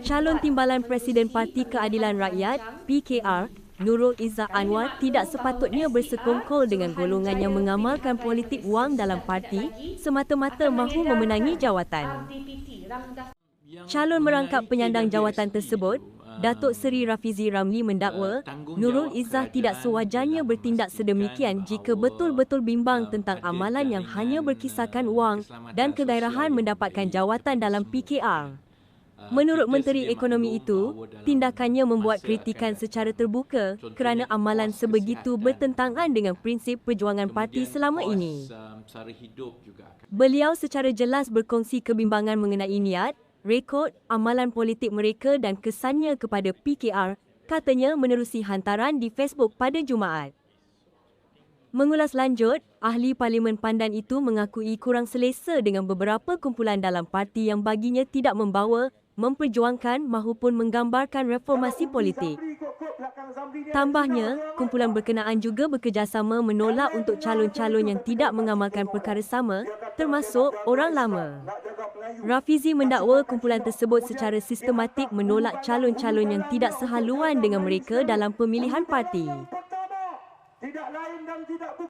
Calon Timbalan Presiden Parti Keadilan Rakyat, PKR, Nurul Izzah Anwar tidak sepatutnya bersekongkol dengan golongan yang mengamalkan politik wang dalam parti semata-mata mahu memenangi jawatan. Calon merangkap penyandang jawatan tersebut, Datuk Seri Rafizi Ramli mendakwa Nurul Izzah tidak sewajarnya bertindak sedemikian jika betul-betul bimbang tentang amalan yang hanya berkisahkan wang dan kegairahan mendapatkan jawatan dalam PKR. Menurut Menteri Ekonomi itu, tindakannya membuat kritikan secara terbuka kerana amalan sebegitu bertentangan dengan prinsip perjuangan parti selama ini. Beliau secara jelas berkongsi kebimbangan mengenai niat rekod, amalan politik mereka dan kesannya kepada PKR, katanya menerusi hantaran di Facebook pada Jumaat. Mengulas lanjut, ahli Parlimen Pandan itu mengakui kurang selesa dengan beberapa kumpulan dalam parti yang baginya tidak membawa, memperjuangkan mahupun menggambarkan reformasi politik. Tambahnya, kumpulan berkenaan juga bekerjasama menolak untuk calon-calon yang tidak mengamalkan perkara sama, termasuk orang lama. Rafizi mendakwa kumpulan tersebut secara sistematik menolak calon-calon yang tidak sehaluan dengan mereka dalam pemilihan parti. Tidak lain dan tidak bukan.